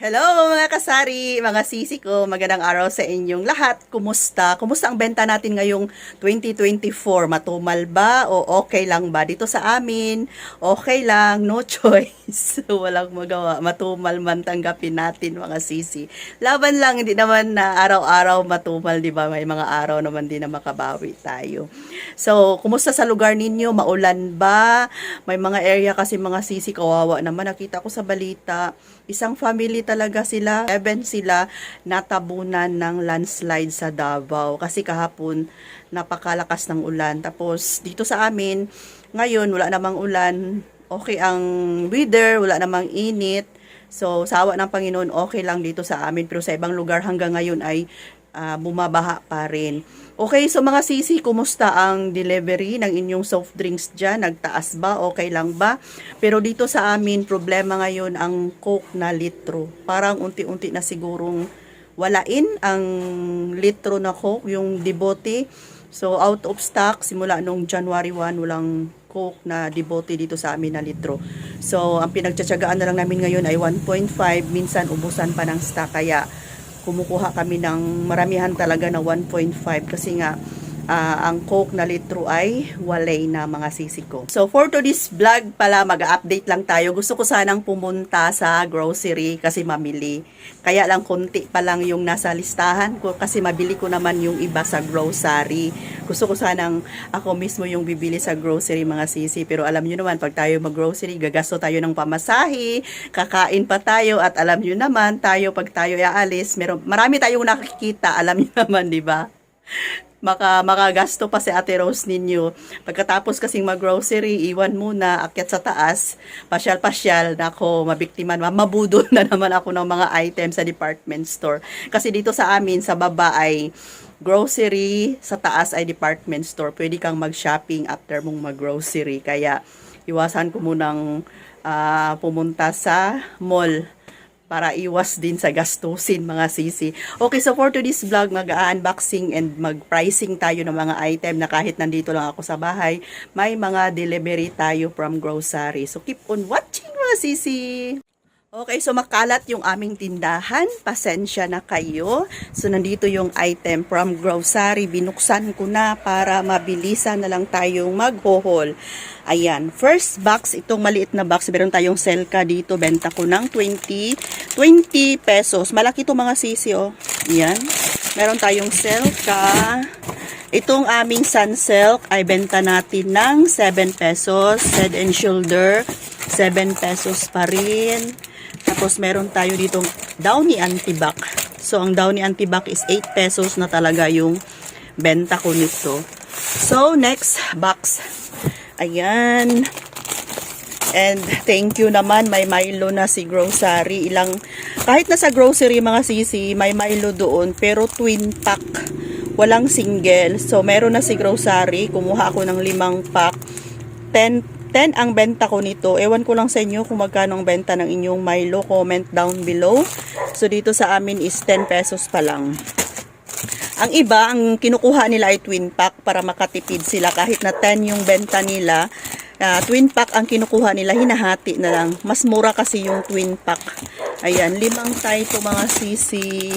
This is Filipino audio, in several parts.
Hello mga kasari, mga sisi ko, magandang araw sa inyong lahat. Kumusta? Kumusta ang benta natin ngayong 2024? Matumal ba o okay lang ba? Dito sa amin, okay lang, no choice. Walang magawa, matumal man tanggapin natin mga sisi. Laban lang, hindi naman na araw-araw matumal, di ba? May mga araw naman din na makabawi tayo. So, kumusta sa lugar ninyo? Maulan ba? May mga area kasi mga sisi kawawa naman. Nakita ko sa balita, isang family talaga sila, seven sila natabunan ng landslide sa Davao kasi kahapon napakalakas ng ulan. Tapos dito sa amin, ngayon wala namang ulan, okay ang weather, wala namang init. So, sa awa ng Panginoon, okay lang dito sa amin. Pero sa ibang lugar hanggang ngayon ay ah, bumabaha pa rin. Okay, so mga sisi, kumusta ang delivery ng inyong soft drinks dyan? Nagtaas ba? Okay lang ba? Pero dito sa amin, problema ngayon ang Coke na litro. Parang unti-unti na sigurong walain ang litro na Coke, yung debote. So, out of stock, simula nung January 1, walang Coke na debote dito sa amin na litro. So, ang pinagtsatsagaan na lang namin ngayon ay 1.5, minsan ubusan pa ng stock. Kaya, kumukuha kami ng maramihan talaga na 1.5 kasi nga ah, ang Coke na litro ay walay na mga sisi ko. So for today's vlog pala mag-update lang tayo. Gusto ko sanang pumunta sa grocery kasi mamili. Kaya lang konti pa lang yung nasa listahan ko kasi mabili ko naman yung iba sa grocery. Gusto ko sanang ako mismo yung bibili sa grocery mga sisi. Pero alam nyo naman pag tayo mag-grocery gagasto tayo ng pamasahe, kakain pa tayo at alam nyo naman tayo pag tayo aalis, meron, marami tayong nakikita, alam nyo naman, di ba? Maka makagasto pa si Ate Rose ninyo. Pagkatapos kasing mag-grocery, iwan muna, akyat sa taas, pasyal-pasyal, nako, mabiktima naman, mabudol na naman ako ng mga items sa department store. Kasi dito sa amin, sa baba ay grocery, sa taas ay department store. Pwede kang mag-shopping after mong mag-grocery. Kaya, iwasan ko munang ah, pumunta sa mall para iwas din sa gastusin mga sisi. Okay, so for today's vlog, mag-unboxing and mag-pricing tayo ng mga item na kahit nandito lang ako sa bahay, may mga delivery tayo from grocery. So keep on watching mga sisi! Okay, so makalat yung aming tindahan. Pasensya na kayo. So nandito yung item from grocery. Binuksan ko na para mabilisan na lang tayong mag-haul. Ayan, first box, itong maliit na box, meron tayong selka dito. Benta ko ng 20, 20 pesos. Malaki to mga sisi, oh. Ayan. Meron tayong selka. Itong aming sun silk ay benta natin ng 7 pesos. Head and shoulder, 7 pesos pa rin. Tapos meron tayo ditong Downy Antibac. So ang Downy Antibac is 8 pesos na talaga yung benta ko nito. So next box. Ayan. And thank you naman, may Milo na si grocery. Ilang, kahit na sa grocery mga sisi, may Milo doon, pero twin pack. Walang single. So, meron na si grocery. Kumuha ako ng limang pack. 10, 10 ang benta ko nito. Ewan ko lang sa inyo kung magkano ang benta ng inyong Milo. Comment down below. So, dito sa amin is 10 pesos pa lang. Ang iba, ang kinukuha nila ay twin pack para makatipid sila. Kahit na 10 yung benta nila, ah, twin pack ang kinukuha nila, hinahati na lang. Mas mura kasi yung twin pack. Ayan, limang tayo mga sisi.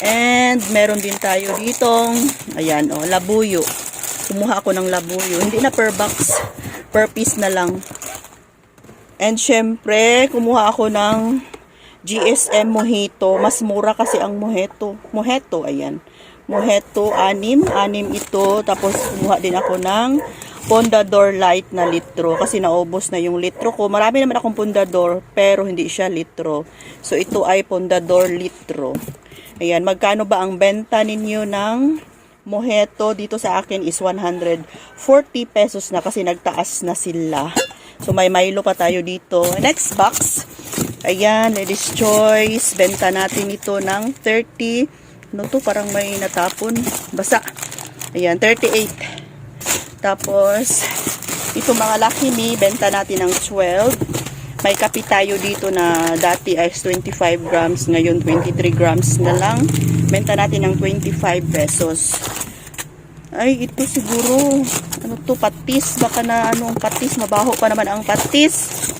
And meron din tayo ditong, ayan o, labuyo. Kumuha ako ng labuyo. Hindi na per box, per piece na lang. And syempre, kumuha ako ng GSM Mojito. Mas mura kasi ang Mojito. Mojito, ayan. Mojito, anim. Anim ito. Tapos kumuha din ako ng Pondador Light na litro. Kasi naubos na yung litro ko. Marami naman akong Pondador, pero hindi siya litro. So ito ay Pondador litro. Ayan, magkano ba ang benta ninyo ng Mojito dito sa akin is 140 pesos na kasi nagtaas na sila. So may Milo pa tayo dito. Next box. Ayan, ladies choice. Benta natin ito ng 30. Ano to? Parang may natapon. Basa. Ayan, 38. Tapos, ito mga Lucky Me, benta natin ng 12. May kape tayo dito na dati ay 25 grams, ngayon 23 grams na lang. Benta natin ng 25 pesos. Ay, ito siguro, ano to, patis. Baka na anong patis, mabaho pa naman ang patis.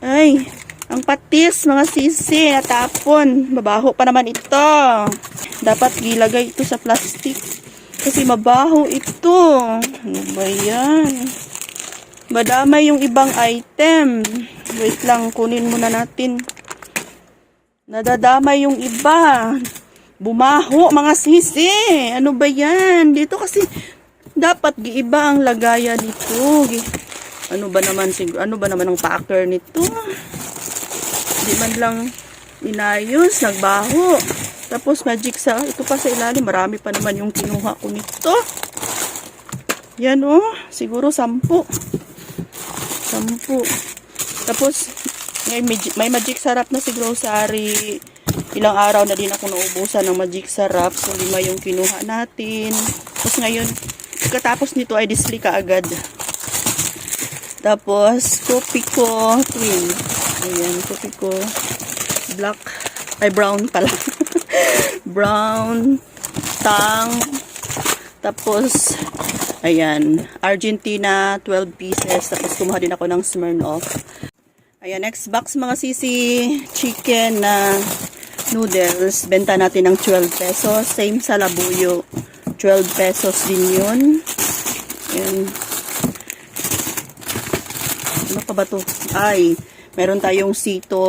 Ay, Ang patis, mga sisi, natapon. Mabaho pa naman ito. Dapat gilagay ito sa plastic. Kasi mabaho ito. Ano ba yan? Madamay yung ibang item. Wait lang, kunin muna natin. Nadadamay yung iba. Bumaho, mga sisi. Ano ba yan? Dito kasi dapat giiba ang lagayan nito. Ano ba naman sig- ano ba naman ang packer nito? Di man lang inayos, nagbaho. Tapos magic sa, ito pa sa ilalim, marami pa naman yung kinuha ko nito. Yan oh, siguro sampu. Sampu. Tapos, may, may magic sarap na si grocery. Ilang araw na din ako naubusan ng magic sarap. So, lima yung kinuha natin. Tapos ngayon, katapos nito ay display ka agad. Tapos, kopi ko, twin. Ayan, kopi ko. Black, ay brown pala. brown, tang, tapos, ayan, Argentina, 12 pieces. Tapos, kumuha din ako ng Smirnoff. Ayan, next box mga sisi, chicken na noodles. Benta natin ng 12 pesos. Same sa labuyo. 12 pesos din yun. Ayan. Ano pa ba to? Ay, meron tayong sito.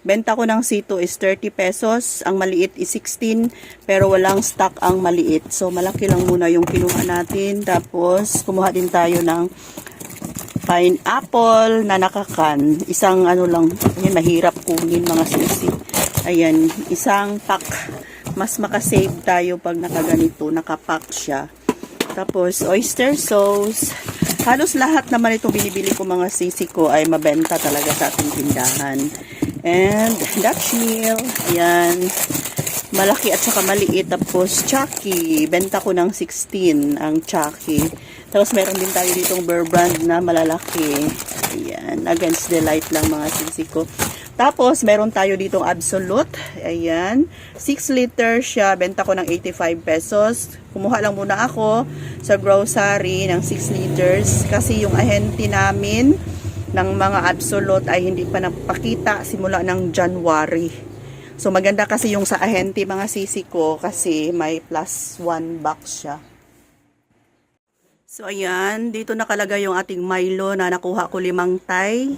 Benta ko ng sito is 30 pesos. Ang maliit is 16. Pero walang stock ang maliit. So, malaki lang muna yung kinuha natin. Tapos, kumuha din tayo ng pineapple na nakakan. Isang ano lang, ayan, mahirap kunin mga sisi. Ayan, isang pack. Mas makasave tayo pag nakaganito, nakapack siya. Tapos, oyster sauce. Halos lahat naman itong binibili ko mga sisi ko ay mabenta talaga sa ating tindahan. And, Dutch meal. Ayan. Malaki at saka maliit. Tapos, Chucky. Benta ko ng 16 ang Chucky. Tapos, meron din tayo ditong Bear Brand na malalaki. Ayan. Against the light lang mga sisi ko. Tapos, meron tayo ditong Absolute. Ayan. 6 liter siya. Benta ko ng 85 pesos. Kumuha lang muna ako sa grocery ng 6 liters. Kasi yung ahente namin ng mga Absolute ay hindi pa napakita simula ng January. So, maganda kasi yung sa ahente mga sisi ko kasi may plus 1 box siya. So, ayan. Dito nakalagay yung ating Milo na nakuha ko limang tay.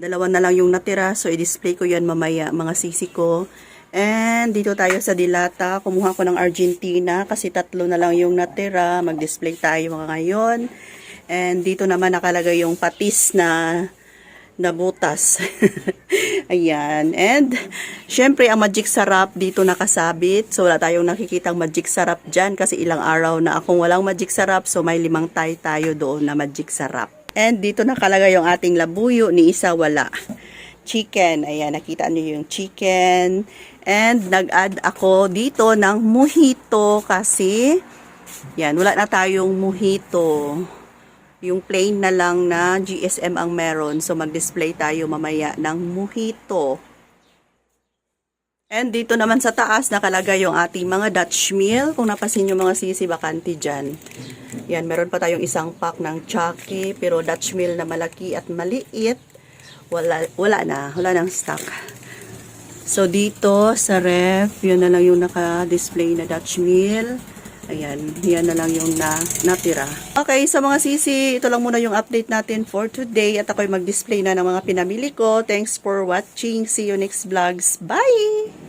Dalawa na lang yung natira. So, i-display ko yan mamaya, mga sisi ko. And, dito tayo sa Dilata. Kumuha ko ng Argentina kasi tatlo na lang yung natira. Mag-display tayo mga ngayon. And, dito naman nakalagay yung patis na na butas. Ayan. And, syempre, ang magic sarap dito nakasabit. So, wala tayong nakikitang magic sarap dyan kasi ilang araw na akong walang magic sarap. So, may limang tay tayo doon na magic sarap. And, dito nakalagay yung ating labuyo ni isa wala. Chicken. Ayan, nakita niyo yung chicken. And, nag-add ako dito ng mojito kasi, yan, wala na tayong mojito yung plain na lang na GSM ang meron. So, mag-display tayo mamaya ng mojito. And dito naman sa taas, nakalagay yung ating mga Dutch meal. Kung napasin yung mga sisi bakante dyan. Yan, meron pa tayong isang pack ng Chucky. Pero Dutch meal na malaki at maliit. Wala, wala na. Wala nang stock. So, dito sa ref, yun na lang yung naka-display na Dutch meal. Ayan, yan na lang yung na, natira. Okay, sa mga sisi, ito lang muna yung update natin for today. At ako'y mag-display na ng mga pinamili ko. Thanks for watching. See you next vlogs. Bye!